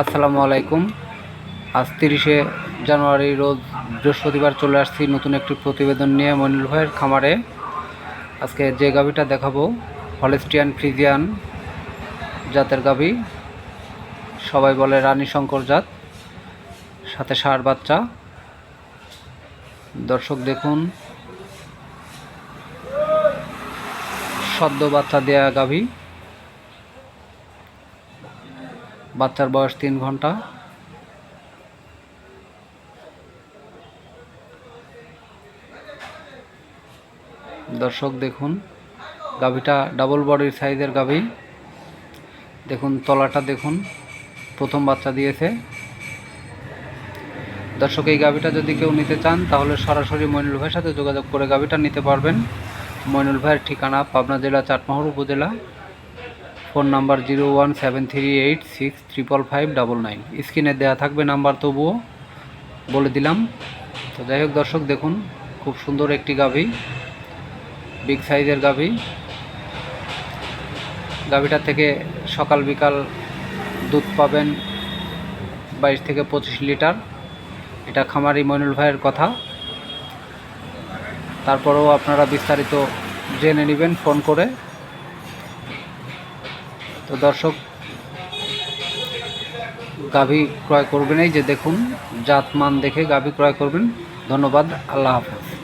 আসসালামু আলাইকুম। আজ তিরিশে জানুয়ারি রোজ বৃহস্পতিবার চলে আসছি নতুন একটি প্রতিবেদন নিয়ে মনির ভাইয়ের খামারে। আজকে যে গাভিটা দেখাবো, হলেস্টিয়ান ফ্রিজিয়ান জাতের গাভি। সবাই বলে রানী শঙ্কর জাত, সাথে ষাঁড় বাচ্চা। দর্শক দেখুন, সদ্য বাচ্চা দেয়া গাভী। বাচ্চার বয়স তিন ঘণ্টা। দর্শক দেখুন, গাভীটা ডাবল বডির সাইজের গাভী। দেখুন, তলাটা দেখুন, প্রথম বাচ্চা দিয়েছে। দর্শক, এই গাভীটা যদি কেউ নিতে চান, তাহলে সরাসরি মইনুল ভাইয়ের সাথে যোগাযোগ করে গাভীটা নিতে পারবেন। মইনুল ভাইয়ের ঠিকানা পাবনা জেলা, চাটমোহর উপজেলা। Phone number zero one seven three eight six triple five double nine. স্ক্রিনে দেওয়া থাকবে নাম্বার, তবুও বলে দিলাম। তো যাই হোক দর্শক, দেখুন, খুব সুন্দর একটি গাভী, বিগ সাইজের গাভী। গাভীটা থেকে সকাল বিকাল দুধ পাবেন বাইশ থেকে পঁচিশ লিটার। এটা খামারি মইনুল ভাইয়ের কথা। তারপরেও আপনারা বিস্তারিত জেনে নেবেন ফোন করে। তো দর্শক, গাভী ক্রয় করবেন এই যে দেখুন জাত মান দেখে গাভী ক্রয় করবেন। ধন্যবাদ, আল্লাহ হাফেজ।